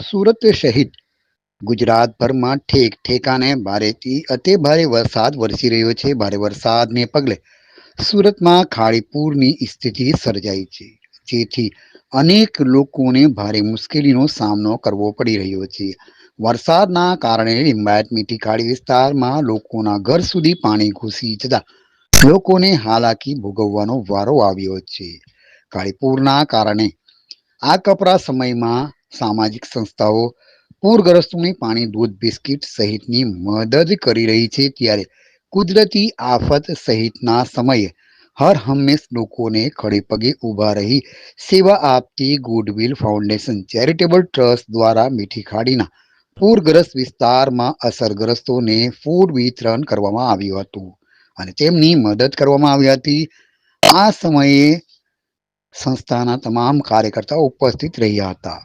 સુરત સહિત ગુજરાતભરમાં ઠેક ઠેકાને ભારેથી અતિ ભારે વરસાદ વરસી રહ્યો છે. ભારે વરસાદને પગલે સુરતમાં ખાડીપુરની સ્થિતિ સર્જાઈ છે, જેથી અનેક લોકોને ભારે મુશ્કેલીનો સામનો કરવો પડી રહ્યો છે. વરસાદના કારણે લિંબાયત મીઠી ખાડી વિસ્તારમાં લોકોના ઘર સુધી પાણી ઘૂસી જતા લોકોને હાલાકી ભોગવવાનો વારો આવ્યો છે. કાળીપૂરના કારણે આ કપરા સમયમાં સામાજિક સંસ્થાઓ પૂરગ્રસ્તોને પાણી, દૂધ, બિસ્કિટ સહિતની મદદ કરી રહી છે ત્યારે કુદરતી આફત સહિતના સમયે હર હંમેશ લોકોને ખડે પગે ઊભા રહી સેવા આપતી ગુડવિલ ફાઉન્ડેશન ચેરિટેબલ ટ્રસ્ટ દ્વારા મીઠી ખાડીના પૂરગ્રસ્ત વિસ્તારમાં અસરગ્રસ્તોને ફૂડ વિતરણ કરવામાં આવ્યું હતું અને તેમની મદદ કરવામાં આવી હતી. આ સમયે સંસ્થાના તમામ કાર્યકર્તાઓ ઉપસ્થિત રહ્યા હતા.